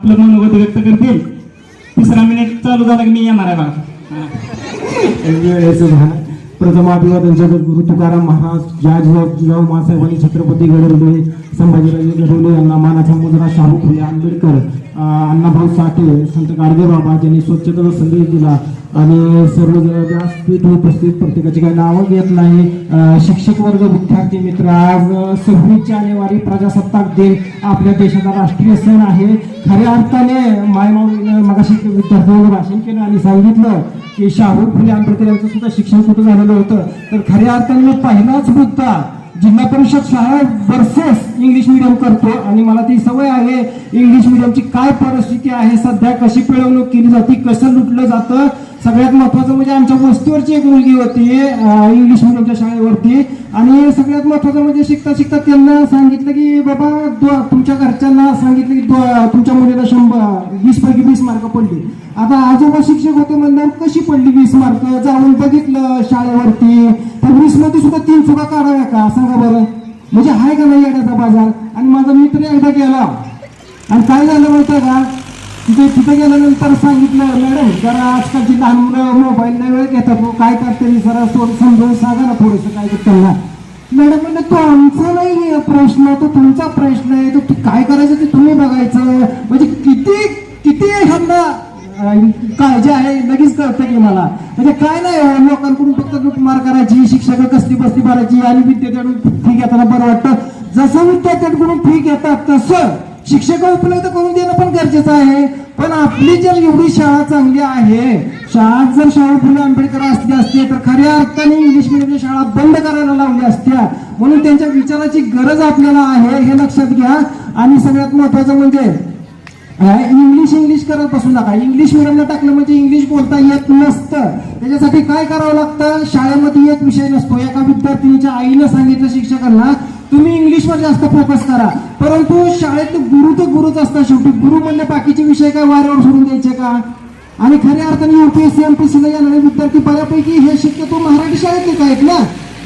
आपलं मनोगत व्यक्त करतील. तिसरा मिनिट चालू झाला की मी येणार आहे बघा. वेळेचं त्यांच्या प्रथम जगद्गुरु तुकाराम महाराज जाजीराव जिजाऊ मासाहेबांनी छत्रपती घडवले संभाजीराजे घडवले यांना मानाचा मुजरा शाहू फुले आंबेडकर अण्णाभाऊ साठे संत गाडगे बाबा ज्यांनी स्वच्छतेचा संदेश दिला आणि सर्व व्यासपीठ उपस्थित प्रत्येकाची काही नावं घेत नाही. शिक्षक वर्ग विद्यार्थी मित्र आज सव्वीस जानेवारी प्रजासत्ताक दिन. आपल्या देशाचा राष्ट्रीय सण आहे. खऱ्या अर्थाने मायमाऊलीनं मगाशी विद्यार्थ्यांनी भाषण केलं आणि सांगितलं की शाहरुख फुले आंबेडकर यांचं सुद्धा शिक्षण कुठं झालेलं होतं. तर खऱ्या अर्थाने पहिलाच मुद्दा जिल्हा परिषद शाळा वर्सेस इंग्लिश मिडियम करतो. आणि मला ती सवय आहे इंग्लिश मिडियमची काय परिस्थिती आहे सध्या कशी पिळवणूक केली जाते कसं लुटलं जातं सगळ्यात महत्वाचं म्हणजे आमच्या वस्तीवरची एक मुलगी होती इंग्लिश मिडियमच्या शाळेवरती. आणि सगळ्यात महत्वाचं म्हणजे शिकता शिकता त्यांना सांगितलं की बाबा दो- तुमच्या घरच्यांना सांगितलं की दो- तुमच्या मुलीला शंभर वीस पैकी वीस मार्क पडली. आता आजोबा शिक्षक होते म्हणणार कशी पडली वीस मार्क. जाऊन बघितलं शाळेवरती. तर वीसमध्ये सुद्धा तीन चुका काढाव्या का? सांगा बरं. म्हणजे आहे का नाही येण्याचा बाजार? आणि माझा मित्र एकदा गेला. आणि काय झालं माहिती का? तिथे तिथे गेल्यानंतर सांगितलं मॅडम जरा आजकालची लहान मुलं मोबाईल नाही वेळ घेतात हो. काय करते जरा थोडं समजून सांगा ना थोडंसं काय त्यांना. मॅडम म्हणलं तो आमचा नाही प्रश्न तो तुमचा प्रश्न आहे. तो काय करायचं ते तुम्ही बघायचं. म्हणजे किती किती ह्यांना काळजी आहे लगेच कळतं की मला. म्हणजे काय नाही हो, लोकांकडून फक्त लुटमार करायची शिक्षक कसली बसली भरायची आणि विद्यार्थ्यांकडून फी घेताना बरं वाटतं. जसं विद्यार्थ्यांकडून फी घेतात तसं शिक्षक उपलब्ध करून देणं पण गरजेचं आहे. पण आपली जर एवढी शाळा चांगली आहे शाळात जर शाळा फुले आंबेडकर असली असते तर खऱ्या अर्थाने इंग्लिश मिडियमच्या शाळा बंद करायला लावल्या असत्या. म्हणून त्यांच्या विचाराची गरज आपल्याला आहे हे लक्षात घ्या. आणि सगळ्यात महत्वाचं म्हणजे इंग्लिश इंग्लिश करत बसू नका. इंग्लिश मिडियमला टाकलं म्हणजे इंग्लिश बोलता येत नसतं. त्याच्यासाठी काय करावं लागतं? शाळेमध्ये एक विषय नसतो. एका विद्यार्थिनीच्या आईनं सांगितलं शिक्षकांना तुम्ही इंग्लिशवर जास्त फोकस करा. परंतु शाळेत गुरु तर गुरुच असतात शेवटी. गुरु म्हणजे बाकीचे विषय काय वाऱ्यावर सोडून द्यायचे का? आणि खऱ्या अर्थाने युपीएससी एमपीसीला येणारे विद्यार्थी बऱ्यापैकी हे शक्यतो मराठी शाळेतलेच आहेत ना.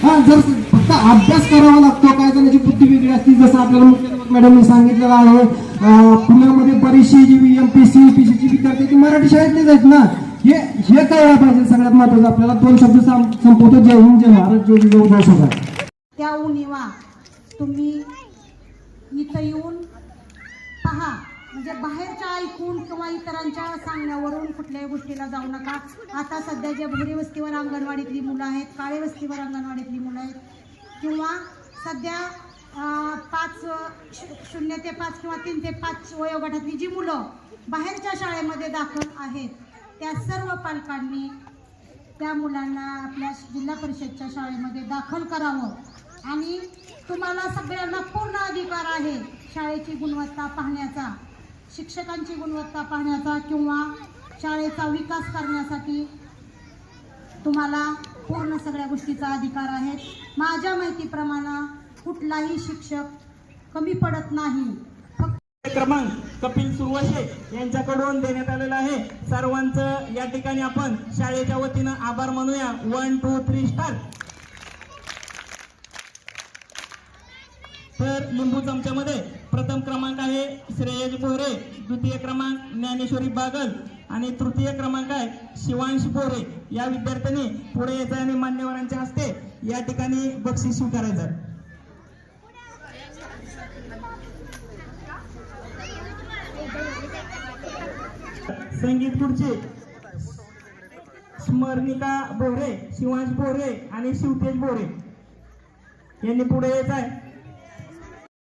हा जर फक्त अभ्यास करावा लागतो काय जणांची बुद्धी वेगळी असते जसं आपल्याला मुख्याध्यापक मॅडमने सांगितलेलं आहे पुण्यामध्ये बरीचशी जी M P C P UPSC विद्यार्थी ती मराठी शाळेतलेच आहेत ना? हे हे कळलं पाहिजे सगळ्यात महत्वाचं आपल्याला दोन शब्द संपवतो. जय हिंद जय महाराज जय जय उद्धव सरकार त्या उणीवा तुम्ही इथं येऊन पहा. म्हणजे बाहेरच्या ऐकून किंवा इतरांच्या सांगण्यावरून कुठल्याही गोष्टीला जाऊ नका. आता सध्या जे भोरी वस्तीवर अंगणवाडीतली मुलं आहेत काळे वस्तीवर अंगणवाडीतली मुलं आहेत किंवा सध्या पाच शून्य ते पाच किंवा तीन ते पाच वयोगटातली जी मुलं बाहेरच्या शाळेमध्ये दाखल आहेत त्या सर्व पालकांनी त्या मुलांना आपल्या जिल्हा परिषदच्या शाळेमध्ये दाखल करावं. आणि तुम्हाला सगळ्यांना पूर्ण अधिकार आहे शाळेची गुणवत्ता पाहण्याचा शिक्षकांची गुणवत्ता पाहण्याचा किंवा शाळेचा विकास करण्यासाठी तुम्हाला पूर्ण सगळ्या गोष्टीचा अधिकार आहे माझ्या माहितीप्रमाणे कुठलाही शिक्षक कमी पडत नाही. क्रमांक कपिल सुरवशे यांच्याकडून देण्यात आलेला आहे. सर्वांचं या ठिकाणी आपण शाळेच्या वतीनं आभार मानूया. वन टू थ्री स्टार तर लिंबू चमच्यामध्ये प्रथम क्रमांक आहे श्रेयश बोरे द्वितीय क्रमांक ज्ञानेश्वरी बागल. आणि तृतीय क्रमांक आहे शिवांश बोरे या विद्यार्थ्यांनी पुढे यायचं आणि मान्यवरांच्या हस्ते या ठिकाणी बक्षीस स्वीकारायचं. संगीत खुर्ची. स्मरणिका बोरे शिवांश बोरे आणि शिवतेज बोरे. यांनी पुढे यायचं आहे.